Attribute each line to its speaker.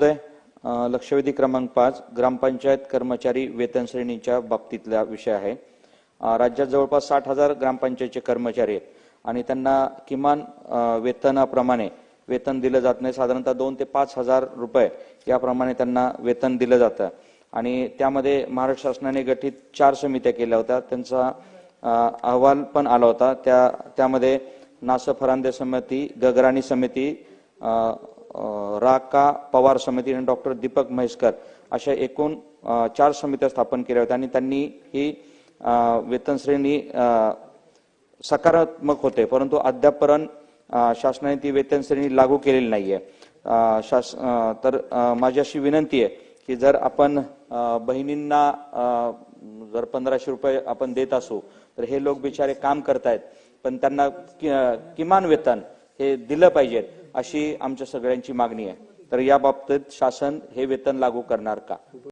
Speaker 1: महोदय लक्षवेधी क्रमांक पाच ग्रामपंचायत कर्मचारी वेतन श्रेणीच्या बाबतीतला विषय आहे. राज्यात जवळपास साठ हजार ग्रामपंचायतचे कर्मचारी आहेत आणि त्यांना किमान वेतनाप्रमाणे वेतन दिलं जात नाही. साधारणतः दोन ते पाच हजार रुपये याप्रमाणे त्यांना वेतन दिलं जातं. आणि त्यामध्ये महाराष्ट्र शासनाने गठीत चार समित्या केल्या होत्या. त्यांचा अहवाल पण आला होता. त्या त्यामध्ये नासफरांदे समिती गगराणी समिती राका पवार समिती आणि डॉक्टर दीपक म्हैसकर अशा एकूण चार समित्या स्थापन केल्या होत्या आणि त्यांनी ही वेतनश्रेणी सकारात्मक होते. परंतु अद्यापपर्यंत शासनाने ती वेतनश्रेणी लागू केलेली नाही आहे शास तर माझी अशी विनंती आहे की जर आपण बहिणींना जर पंधराशे रुपये आपण देत असू तर हे लोक बिचारे काम करतायत पण त्यांना कि- किमान वेतन हे दिलं पाहिजेत. अशी आमच्या सगळ्यांची मागणी आहे. तर या बाबतीत शासन हे वेतन लागू करणार का?